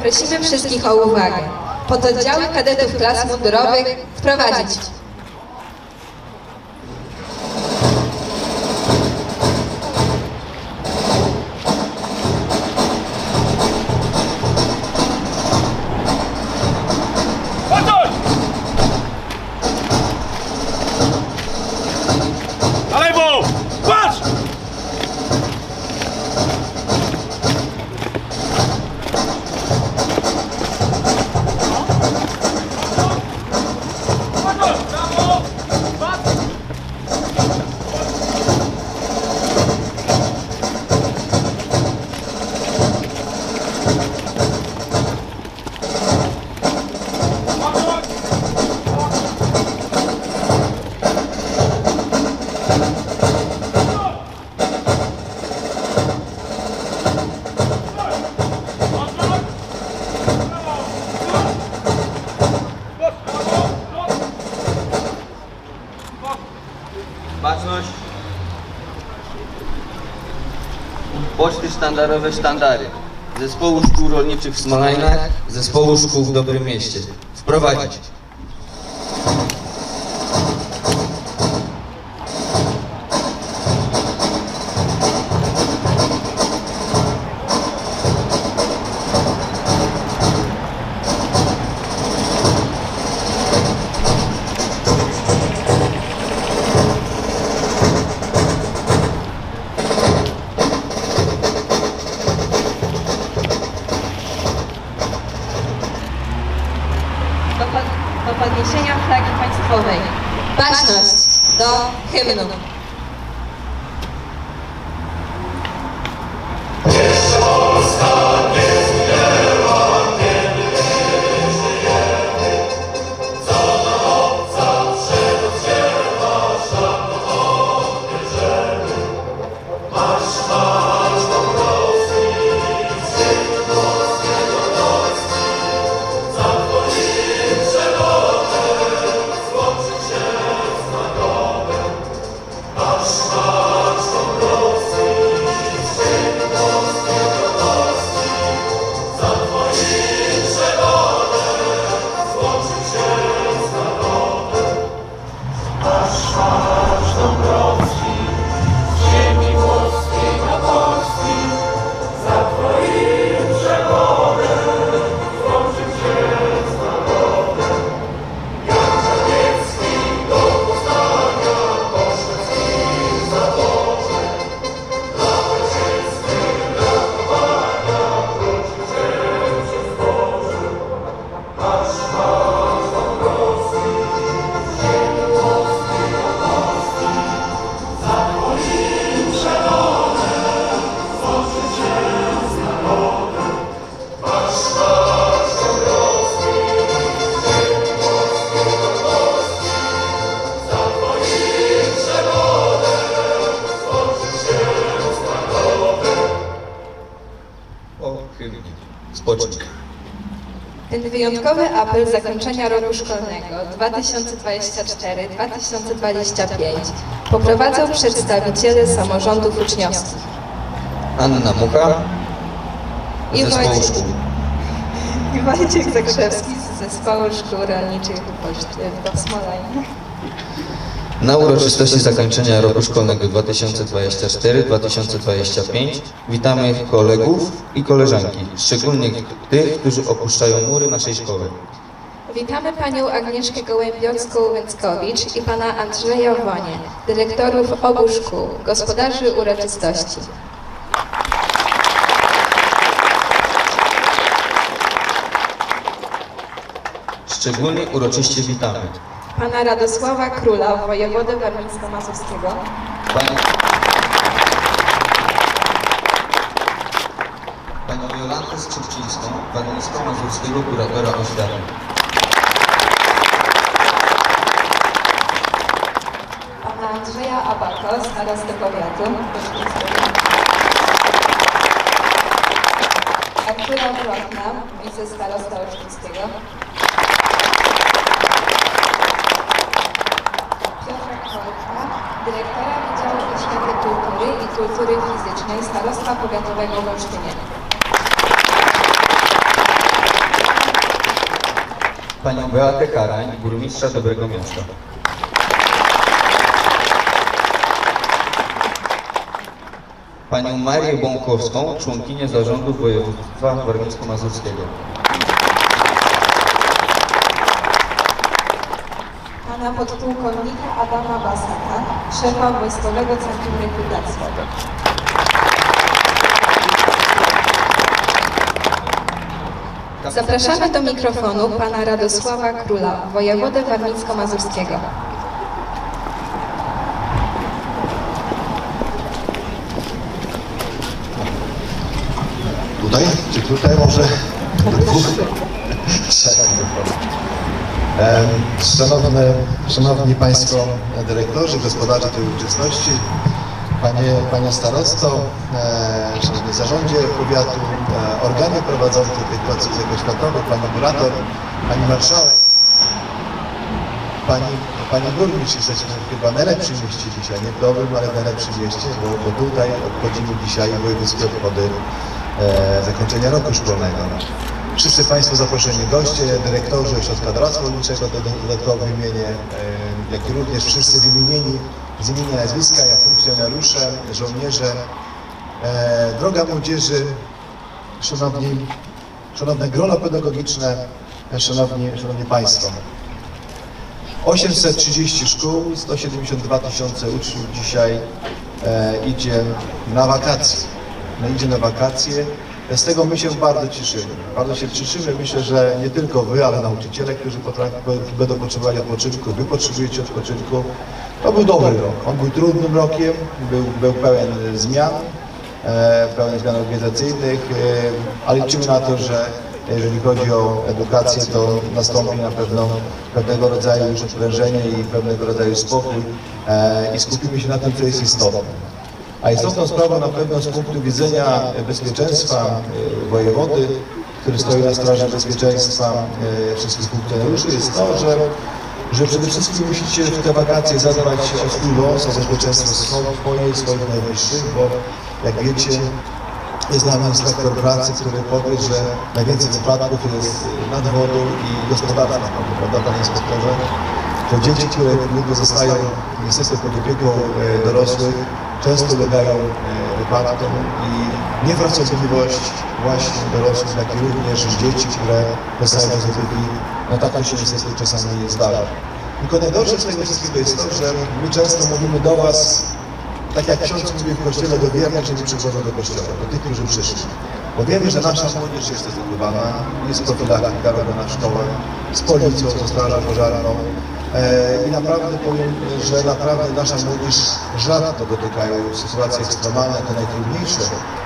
Prosimy wszystkich o uwagę. Pododdziały kadetów klas mundurowych wprowadzić. Sztandarowe sztandary. Zespołu Szkół Rolniczych w Smolajnach, Zespołu Szkół w Dobrym Mieście. Wprowadzić. Wyjątkowy apel zakończenia roku szkolnego 2024-2025 poprowadzą przedstawiciele samorządów uczniowskich. Anna Mucha. I Wojciech. I Wojciech Zakrzewski z Zespołu Szkół Rolniczych w Smolajnie. Na uroczystości zakończenia roku szkolnego 2024-2025 witamy kolegów i koleżanki, szczególnie tych, którzy opuszczają mury naszej szkoły. Witamy panią Agnieszkę Gołębiowską-Łęckowicz i pana Andrzeja Wonie, dyrektorów obu szkół, gospodarzy uroczystości. Szczególnie uroczyście witamy Pana Radosława Króla, wojewodę warmińsko-mazurskiego. Pani... Panią Jolantę Skrzypcińską, warmińsko-mazurskiego kuratora oświaty. Pana Andrzeja Abako, starostę powiatu. Artura Wrotna, wicestarosta Olsztyńskiego. Kultury Fizycznej Starostwa Powiatowego w Olsztynie. Panią Beatę Karań, burmistrza Dobrego Miasta. Panią Marię Bąkowską, członkinię Zarządu Województwa Warmińsko-Mazurskiego. Pana podpułkownika Adama Basaka, szefa Wojskowego Centrum Rekrutacji. Zapraszamy do mikrofonu pana Radosława Króla, wojewodę warmińsko-mazurskiego. Tutaj? Czy tutaj może? Dwóch? Trzech. Szanowne, szanowni Państwo dyrektorzy, gospodarze tej uroczystości, Panie, Panie Starosto, e, Szanowny Zarządzie Powiatu, e, organy prowadzące tych placów zakoświatowych, Pani Kurator, Pani Marszałek, Pani, Pani Burmistrz, jesteśmy chyba najlepszym mieście dzisiaj, nie w nowym, ale w najlepszym mieście, bo, bo tutaj obchodzimy dzisiaj wojewódzkie obchody e, zakończenia roku szkolnego. Wszyscy Państwo zaproszeni goście, dyrektorzy Ośrodka Doradztwa Rolniczego, to dodatkowe wymienię, e, jak i również wszyscy wymienieni z imienia nazwiska, jak funkcjonariusze, żołnierze, e, droga młodzieży, szanowni, szanowne grono pedagogiczne, szanowni, szanowni Państwo. 830 szkół, 172 tysiące uczniów dzisiaj e, idzie na wakacje. No idzie na wakacje. Z tego my się bardzo cieszymy. Bardzo się cieszymy. Myślę, że nie tylko wy, ale nauczyciele, którzy potrafią, będą potrzebowali odpoczynku, wy potrzebujecie odpoczynku. To był dobry rok. On był trudnym rokiem, był, był pełen zmian, e, pełen zmian organizacyjnych, e, ale liczymy na to, że jeżeli chodzi o edukację, to nastąpi na pewno pewnego rodzaju już odprężenie i pewnego rodzaju spokój e, i skupimy się na tym, co jest istotne. A istotną sprawą na pewno z punktu widzenia bezpieczeństwa e, wojewody, który stoi na straży bezpieczeństwa e, wszystkich funkcjonariuszy, jest to, że, że przede wszystkim musicie w te wakacje zadbać o swój los, o bezpieczeństwo swoje i swoich najbliższych, bo jak wiecie, jest nam inspektor pracy, który powie, że najwięcej wypadków jest nad wodą i gospodarstwach, prawda panie inspektorze? To dzieci, które niedługo zostają niestety pod opieką e, dorosłych, często ulegają e, wypadkom i niefrasobliwość właśnie dorosłych, jak i również dzieci, które dostają opieki, no tak to się niestety czasami zdarza. Tylko najgorsze z tego wszystkiego jest to, że my często mówimy do Was, tak jak ksiądz mówił w kościele do wiernych, że nie przychodzą do kościoła, do tych, którzy przyszli. Bo wiemy, że nasza młodzież jest edukowana, jest profilaktyka robiona w szkołach, z policją, ze strażą pożarną. E, I naprawdę powiem, że naprawdę nasza młodzież rzadko dotykają sytuacje ekstremalne, te najtrudniejsze,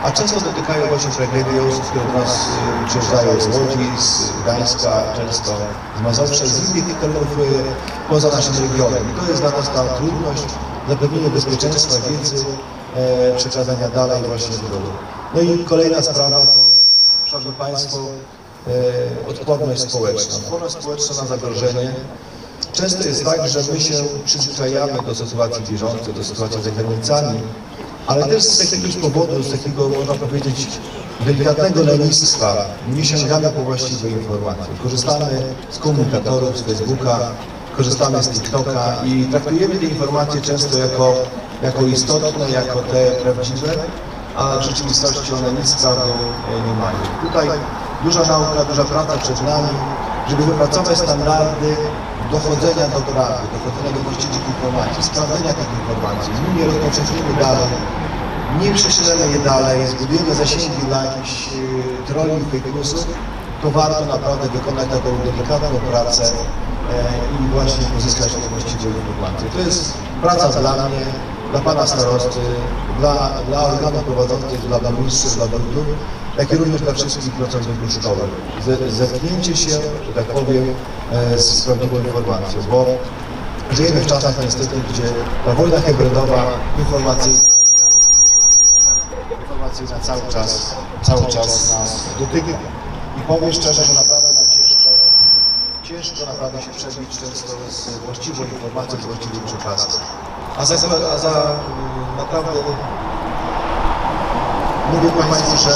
a często dotykają właśnie tragedii osób, które do nas e, przyjeżdżają z Łodzi, z Gdańska, często z Mazowsza, z innych terenów e, poza naszym regionem. I to jest dla nas ta trudność, zapewnienie bezpieczeństwa, wiedzy, e, przekazania dalej właśnie w drogę. No i kolejna sprawa to, Szanowni Państwo, e, odporność społeczna. Odporność społeczna na zagrożenie. Często jest tak, że my się przyzwyczajamy do sytuacji bieżącej, do sytuacji za granicami, ale też z jakiegoś powodu, z takiego, można powiedzieć, delikatnego lenistwa nie sięgamy po właściwe informacje. Korzystamy z komunikatorów, z Facebooka, korzystamy z TikToka i traktujemy te informacje często jako, jako istotne, jako te prawdziwe, a w rzeczywistości one nic prawdą e, nie mają. Tutaj duża nauka, duża praca przed nami, żeby wypracować standardy dochodzenia do prawdy, dochodzenia do właściwych informacji, sprawdzenia tych informacji, z nimi rozpowszechnimy dalej, nie prześlemy je dalej, zbudujemy zasięgi dla jakichś y, troli i fake newsów, to warto naprawdę wykonać taką delikatną pracę e, i właśnie pozyskać te właściwe informacje. To jest praca dla mnie, dla Pana Starosty, dla, dla organów prowadzących, dla burmistrzów, dla wójtów, jak i również dla wszystkich pracowników szkoły. Ze- Zetknięcie się, że tak powiem, e, z prawdziwą informacją, bo żyjemy w czasach niestety, gdzie ta wojna hybrydowa, informacyjna, informacyjna cały czas, cały czas nas dotyka. I powiem szczerze, że naprawdę nam ciężko, ciężko naprawdę się przebić często z właściwą informacją, z właściwym przekazem. A za, a za mm, naprawdę mówię Państwu, że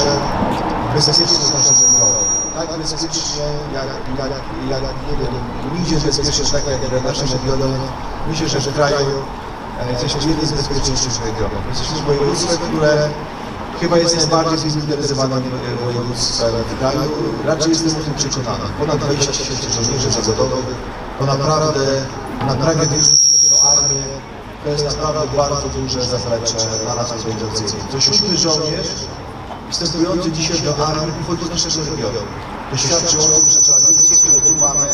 bezpiecznie w naszym regionie. Tak bezpiecznie, jak, jak, jak, nie wiem, nigdzie bezpiecznie tak jak w naszym regionie. Myślę, że w kraju e, jesteśmy jednym z bezpieczniejszych regionów. Jesteśmy województwem, które chyba jest najbardziej zmilitaryzowanym e, województwem w kraju. Raczej jestem o tym przekonany. Ponad 20 tysięcy żołnierzy zawodowych, to naprawdę na prawie 200 tysięcy armię, to jest naprawdę bardzo duże zaplecze dla nas organizacyjne. Co siódmy żołnierz wstępujący dzisiaj do armii pochodzi z naszego regionu. To świadczy o tym, że tradycje, które tu mamy,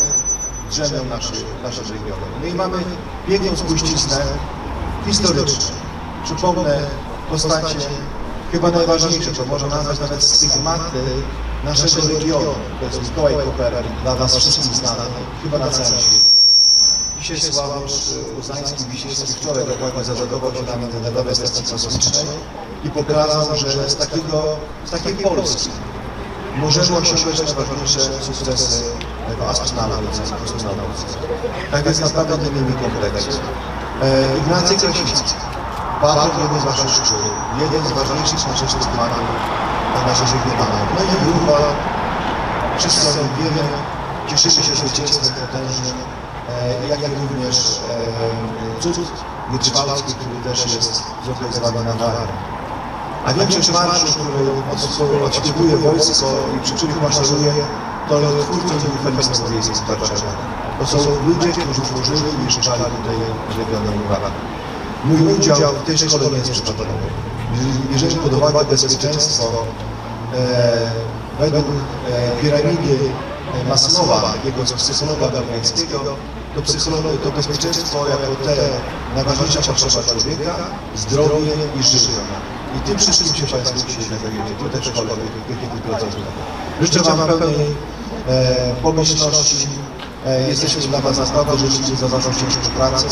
drzemią naszy, naszym regionem. No i mamy piękną spuściznę historyczną. Przypomnę postacie chyba najważniejsze, to można nazwać nawet stygmaty naszego regionu. To jest Mikołaj Kopernik, dla nas wszystkich znany, chyba na całym świecie. Dzisiaj Sławosz Uznański Wiśniewski wczoraj dokładnie zażagował się na Międzynarodowej Stacji Kosmicznej i pokazał, że z, takiego, z takiej Polski możemy osiągać najważniejsze sukcesy w astronautyce, w kosmonautyce. Tak jest naprawdę nie mieli kompleksu. E, Ignacy Krasicki, bardzo jeden z waszych szkół, jeden z ważniejszych naszych wyzwań na naszej regionalnej. No i grupa, wszyscy o tym wiemy, cieszymy się zwycięstwem potężnym, jak i również e, cud Wyczwałski, który też jest zorganizowany na Warę. A większość marszu, który od- odśpiewuje wojsko i przy których maszeruje, to twórcą był Felix Modliński z Warszawy. To są ludzie, którzy tworzyli i mieszkali tutaj w regionie Murawa. Mój udział w tej szkole nie jest przypadkowy. Jeżeli pod uwagę bezpieczeństwo e, według e, piramidy e, Maslowa, takiego psychologa berlińskiego, to, psycholo- to bezpieczeństwo jako te najważniejsza potrzeba człowieka, zdrowie i życie. I tym wszystkim się Państwo dzisiaj znajdujecie, tutaj w szkole, w procesach. Życzę Wam pełnej e, pomyślności. E, jesteśmy dla Was naprawdę życzliwi za Waszą ciężką pracę.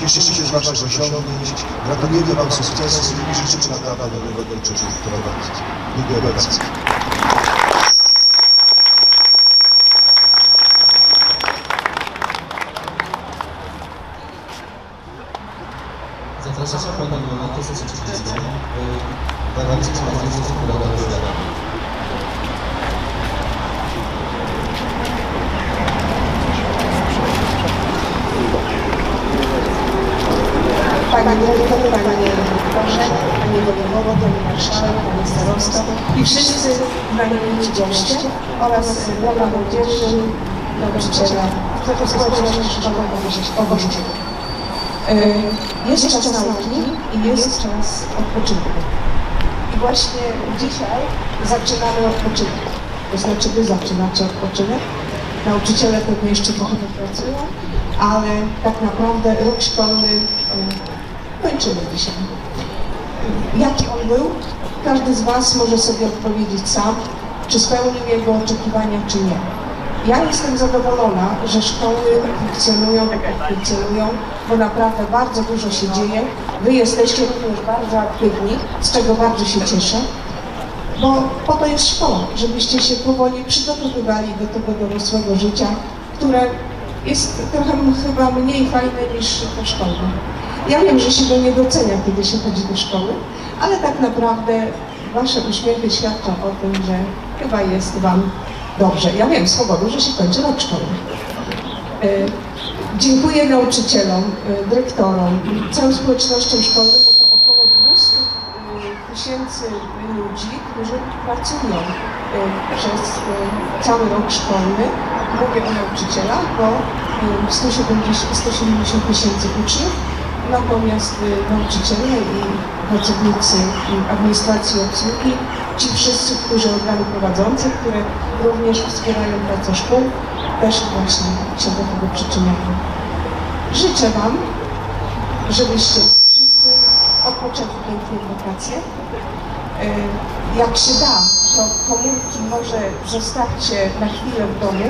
Cieszymy się z Waszych osiągnięć. Gratulujemy Wam sukcesu i życzymy naprawdę dobrego dnia Dziękuję bardzo. Zapraszam Pana na to, co rzeczywiście Warancji z Mazurem Cyrkulowa Wywiada. Dyrektor, Panie Boże, Panie Wojewodo, Panie Marszałek, Panie Starosto i wszyscy znamienici goście oraz droga młodzieży, nauczyciele, tylko społeczności szkoły obożniczych. Jest czas nauki i jest czas odpoczynku. I właśnie dzisiaj zaczynamy odpoczynek. To znaczy Wy zaczynacie odpoczynek. Nauczyciele pewnie jeszcze trochę pracują, ale tak naprawdę rok szkolny y, kończymy dzisiaj. Jaki on był? Każdy z Was może sobie odpowiedzieć sam, czy spełnił jego oczekiwania, czy nie. Ja jestem zadowolona, że szkoły funkcjonują funkcjonują, bo naprawdę bardzo dużo się dzieje. Wy jesteście również bardzo aktywni, z czego bardzo się cieszę, bo po to jest szkoła, żebyście się powoli przygotowywali do tego dorosłego życia, które jest trochę chyba mniej fajne niż to szkolne. Ja wiem, że się go nie docenia, kiedy się chodzi do szkoły, ale tak naprawdę Wasze uśmiechy świadczą o tym, że chyba jest Wam dobrze. Ja wiem z że się kończy rok szkolny. E, Dziękuję nauczycielom, e, dyrektorom, całym społecznościom szkolnym, bo to około 200 e, tysięcy ludzi, którzy pracują przez cały rok szkolny. Mówię o nauczycielach, bo e, 170 170 tysięcy uczniów, natomiast e, nauczyciele i pracownicy administracji obsługi, ci wszyscy, którzy organy prowadzące, które również wspierają pracę szkół, też właśnie się do tego przyczyniają. Życzę Wam, żebyście wszyscy odpoczęli pięknie wakacje. E, Jak się da, to komórki może zostawcie na chwilę w domu,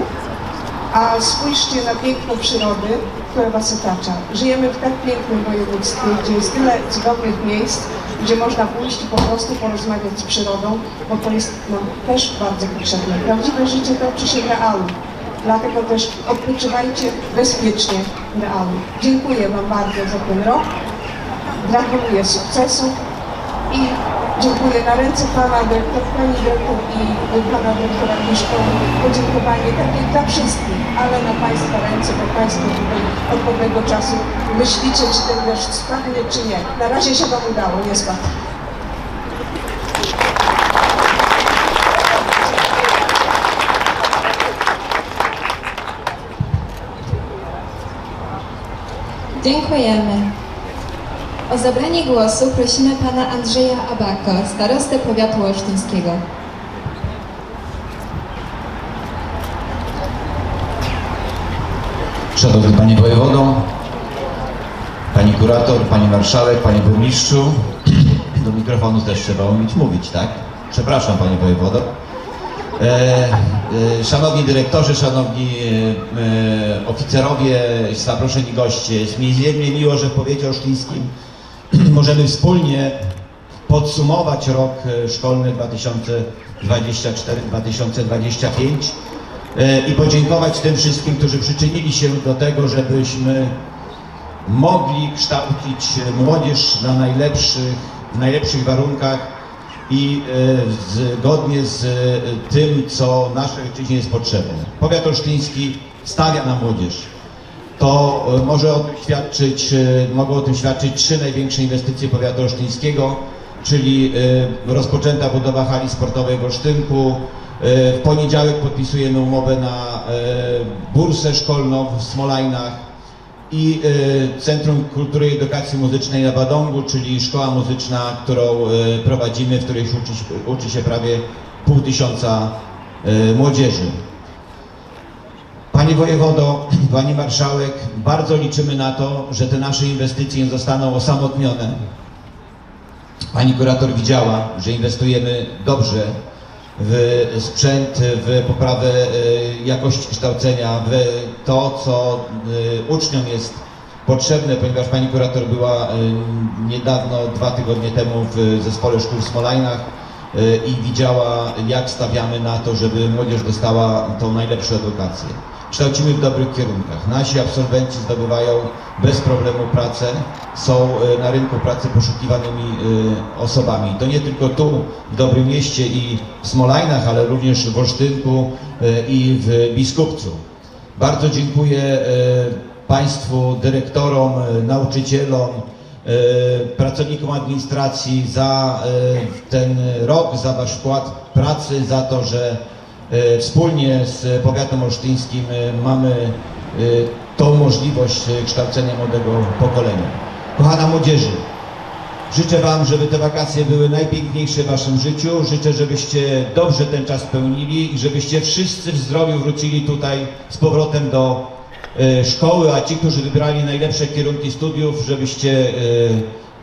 a spójrzcie na piękno przyrody, które Was otacza. Żyjemy w tak pięknym województwie, gdzie jest tyle cudownych miejsc, gdzie można pójść i po prostu porozmawiać z przyrodą, bo to jest nam też bardzo potrzebne. Prawdziwe życie toczy się w realu. Dlatego też odpoczywajcie bezpiecznie w realu. Dziękuję Wam bardzo za ten rok. Gratuluję sukcesów i Dziękuję na ręce pana dyrektor, pani i pana dyrektora szkoły. Podziękowanie takie dla wszystkich, ale na państwa ręce, bo państwo tutaj od pewnego czasu myślicie, czy ten deszcz spadnie, czy nie. Na razie się wam udało, nie spadł. Dziękujemy. O zabranie głosu prosimy pana Andrzeja Abako, starostę powiatu olsztyńskiego. Szanowny Panie Wojewodo, Pani Kurator, Pani Marszałek, Panie Burmistrzu, do mikrofonu też trzeba umieć mówić, tak? Przepraszam Panie Wojewodo. E, e, szanowni dyrektorzy, szanowni e, e, oficerowie, zaproszeni goście, jest mi niezmiernie miło, że w powiecie olsztyńskim możemy wspólnie podsumować rok e, szkolny 2024-2025 e, i podziękować tym wszystkim, którzy przyczynili się do tego, żebyśmy mogli kształcić młodzież na najlepszych, w najlepszych warunkach i e, zgodnie z e, tym, co naszej ojczyźnie jest potrzebne. Powiat olsztyński stawia na młodzież. To e, może o tym świadczyć, e, mogą o tym świadczyć trzy największe inwestycje powiatu olsztyńskiego, czyli e, rozpoczęta budowa hali sportowej w Olsztynku. W poniedziałek podpisujemy umowę na bursę szkolną w Smolajnach i Centrum Kultury i Edukacji Muzycznej na Badągu, czyli szkoła muzyczna, którą prowadzimy, w której uczy, się- prawie pół tysiąca młodzieży. Panie Wojewodo, Pani Marszałek, bardzo liczymy na to, że te nasze inwestycje zostaną osamotnione. Pani Kurator widziała, że inwestujemy dobrze w sprzęt, w poprawę e, jakości kształcenia, w to, co e, uczniom jest potrzebne, ponieważ Pani Kurator była e, niedawno, dwa tygodnie temu w zespole szkół w Smolajnach i widziała, jak stawiamy na to, żeby młodzież dostała tą najlepszą edukację. Kształcimy w dobrych kierunkach. Nasi absolwenci zdobywają bez problemu pracę, są e, na rynku pracy poszukiwanymi e, osobami. To nie tylko tu, w Dobrym Mieście i w Smolajnach, ale również w Olsztynku e, i w Biskupcu. Bardzo dziękuję Państwu dyrektorom, nauczycielom, pracownikom administracji za ten rok, za Wasz wkład pracy, za to, że wspólnie z powiatem olsztyńskim e, mamy e, tą możliwość e, kształcenia młodego pokolenia. Kochana młodzieży, Życzę Wam, żeby te wakacje były najpiękniejsze w Waszym życiu. Życzę, żebyście dobrze ten czas pełnili i żebyście wszyscy w zdrowiu wrócili tutaj z powrotem do e, szkoły, a ci, którzy wybrali najlepsze kierunki studiów, żebyście e,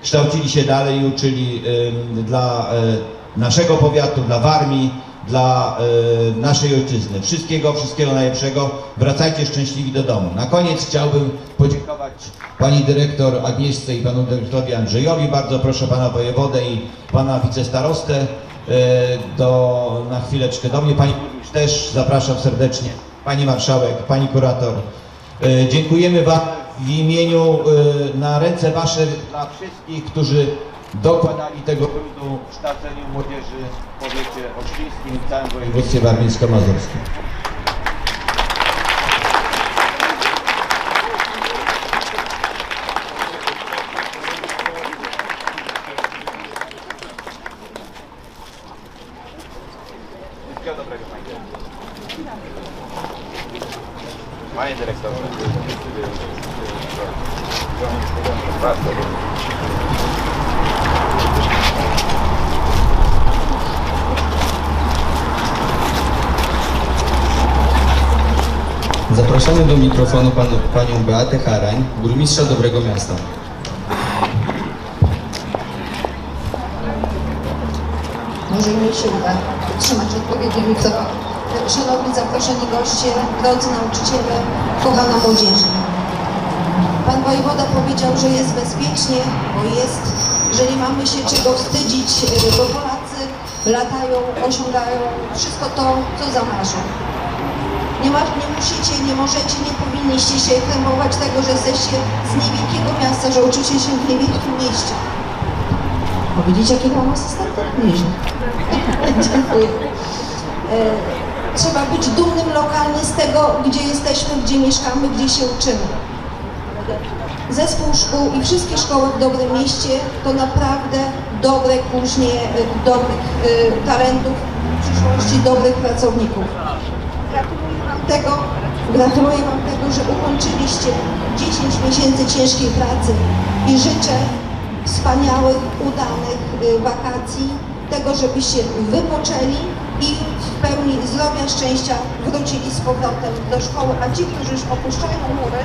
kształcili się dalej i uczyli e, dla e, naszego powiatu, dla Warmii, dla e, naszej ojczyzny. Wszystkiego, wszystkiego najlepszego. Wracajcie szczęśliwi do domu. Na koniec chciałbym podziękować pani dyrektor Agnieszce i panu dyrektorowi Andrzejowi. Bardzo proszę pana wojewodę i pana wicestarostę e, do, na chwileczkę do mnie. Pani burmistrz też zapraszam serdecznie. Pani marszałek, pani kurator. E, Dziękujemy Wam w imieniu, e, na ręce Wasze dla wszystkich, którzy dokładali tego trudu w kształceniu młodzieży w powiecie olsztyńskim i w całym województwie warmińsko-mazurskim. Panie dyrektorze. Zapraszamy do mikrofonu panu, panią Beatę Harań, burmistrza Dobrego Miasta. Może mi się uda trzymać odpowiedni mikrofon. Szanowni zaproszeni goście, drodzy nauczyciele, kochana młodzieży. Pan wojewoda powiedział, że jest bezpiecznie, bo jest, że nie mamy się czego wstydzić, y, bo Polacy latają, osiągają wszystko to, co zamarzą. Nie, ma, nie musicie, nie możecie, nie powinniście się krępować tego, że jesteście z niewielkiego miasta, że uczycie się w niewielkim mieście. Bo Widzicie, jaki pan asystent? Dziękuję. E, Trzeba być dumnym lokalnie z tego, gdzie jesteśmy, gdzie mieszkamy, gdzie się uczymy. Zespół szkół i wszystkie szkoły w Dobrym Mieście to naprawdę dobre później, e, dobrych e, talentów, w przyszłości dobrych pracowników. Tego, gratuluję Wam tego, że ukończyliście 10 miesięcy ciężkiej pracy i życzę wspaniałych, udanych y, wakacji, tego, żebyście wypoczęli i w pełni zdrowia, szczęścia wrócili z powrotem do szkoły, a ci, którzy już opuszczają mury,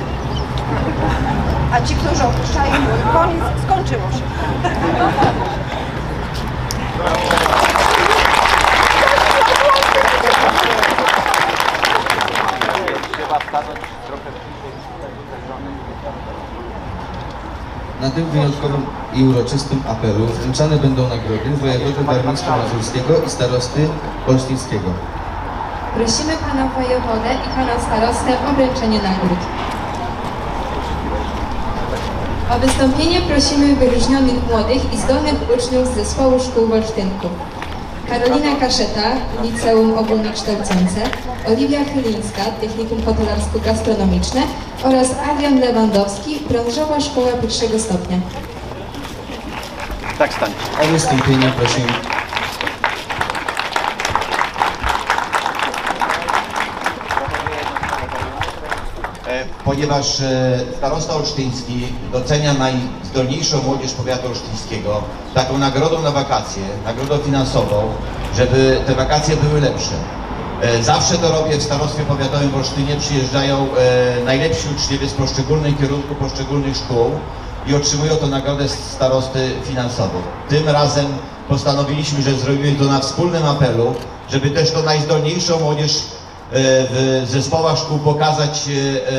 a ci, którzy opuszczają mury, koniec, skończyło się. Trzeba stanąć trochę Na tym wyjątkowym i uroczystym apelu wręczane będą nagrody wojewody warmińsko-mazurskiego i starosty olsztyńskiego. Prosimy pana wojewodę i pana starostę o wręczenie nagród. O wystąpienie prosimy wyróżnionych młodych i zdolnych uczniów z zespołu szkół w Olsztynku. Karolina Kaszeta, Liceum Ogólnokształcące, Oliwia Chylińska, Technikum Hotelarsko-Gastronomiczne oraz Adrian Lewandowski, Branżowa Szkoła Pierwszego Stopnia. Tak stańcie. O wystąpienie prosimy ponieważ e, starosta olsztyński docenia najzdolniejszą młodzież powiatu olsztyńskiego taką nagrodą na wakacje, nagrodą finansową, żeby te wakacje były lepsze. E, Zawsze to robię w starostwie powiatowym w Olsztynie, przyjeżdżają e, najlepsi uczniowie z poszczególnych kierunków, poszczególnych szkół i otrzymują to nagrodę starosty finansową. Tym razem postanowiliśmy, że zrobimy to na wspólnym apelu, żeby też to najzdolniejszą młodzież w zespołach szkół pokazać e, e, e,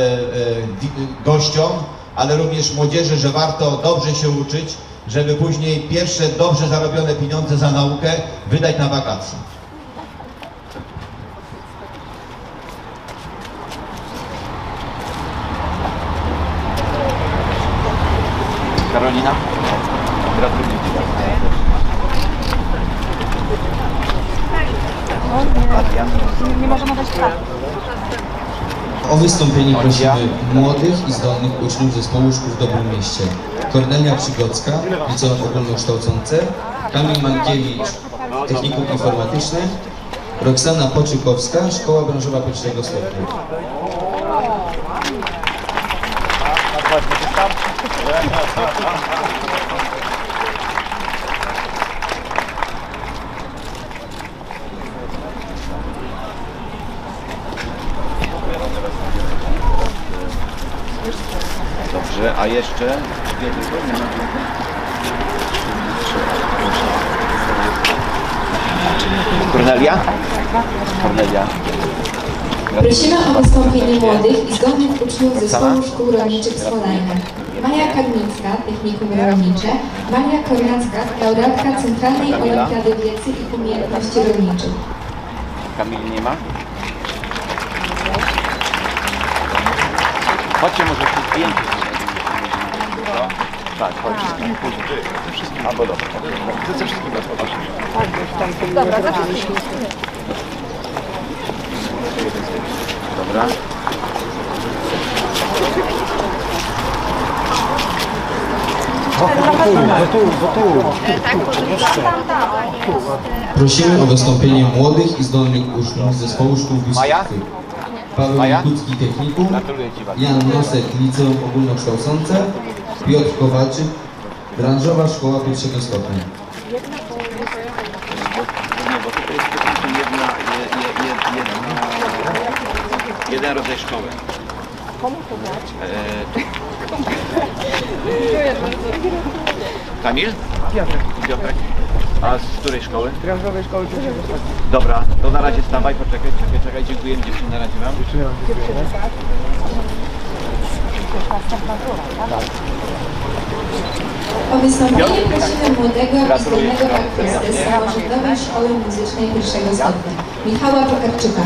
gościom, ale również młodzieży, że warto dobrze się uczyć, żeby później pierwsze dobrze zarobione pieniądze za naukę wydać na wakacje. Karolina? Gratuluję Ci O wystąpienie prosimy młodych i zdolnych uczniów zespołu szkół w Dobrym Mieście. Kornelia Przygocka, Liceum Ogólnokształcące, Kamil Mankiewicz, Technikum Informatyczne, Roxana Poczykowska, Szkoła Branżowa Pierwszego Stopnia. Dobrze, a jeszcze dwie tylko? Nie ma Kornelia? Kornelia. Prosimy o wystąpienie młodych i zdolnych uczniów zespołu szkół rolniczych z Polajna. Maja Karmińska, Technikum Rolnicze, Maria Kornacka, laureatka Centralnej Olimpiady Wiedzy i Umiejętności Rolniczych. Kamili nie ma? Chodźcie może przy zdjęciu. Tak, chodźcie. Albo dobra. Ty ze wszystkim rozpoczniesz. Dobra, za Dobra. Prosimy o wystąpienie młodych i zdolnych uczniów z zespołu szkół wyższych. Paweł Maja? Mikucki Technikum. Jan Nosek Liceum Ogólnokształcące, Piotr Kowalczyk, Branżowa Szkoła Pierwszego Stopnia. Nie, bo tutaj jest tylko jedna, je, je, je, jedna, jeden rodzaj szkoły. Komu to dać? Kamil? Piotrek. Piotrek. A z której szkoły? Z Branżowej Szkoły Pierwszego Dobra, to na razie stawaj, poczekaj, czekaj, czekaj, dziękuję dziewczyny, na razie wam. O wystąpienie prosimy młodego i zdolnego artystę z Samorządowej Szkoły Muzycznej Pierwszego Stopnia, Michała Tokarczyka.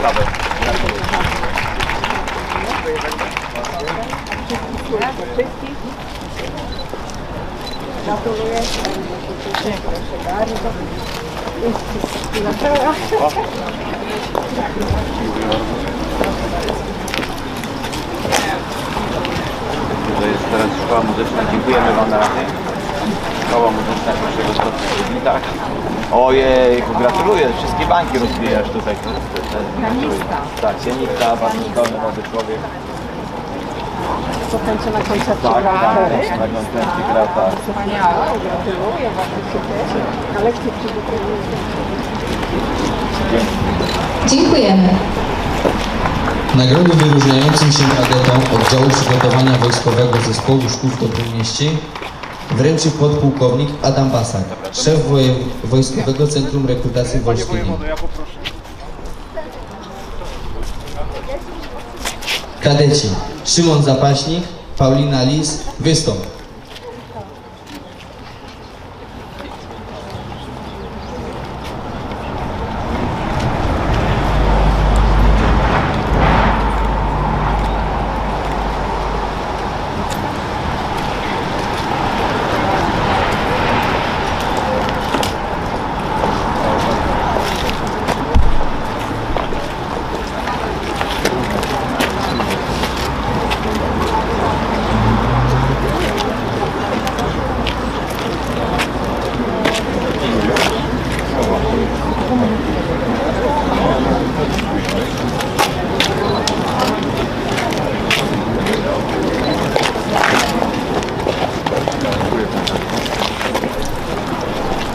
Brawo. Gratuluję. Proszę bardzo. To jest teraz szkoła muzyczna. Dziękujemy Wam na razie. Szkoła muzyczna pierwszego stopnia w Rybnikach. Ojej, gratuluję. Wszystkie banki rozwijasz tutaj. Pianista. Tak, pianista, bardzo zdolny młody człowiek. Potem co na koncercie Tak, gra tak, na koncercie gra tak. Wspaniałe, gratuluję bardzo. Na lekcję przygotowuję. Dziękujemy. Nagrody wyróżniającym się kadetą oddziału przygotowania wojskowego zespołu szkół w Dobrym Mieście wręczy podpułkownik Adam Basak, szef Wojskowego Centrum Rekrutacji w Olsztynie. Kadeci Szymon Zapaśnik, Paulina Lis, wystąp.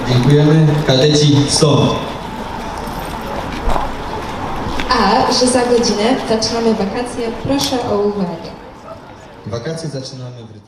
Dziękujemy. Kadeci stąd. A, że za godzinę zaczynamy wakacje, proszę o uwagę. Wakacje zaczynamy w.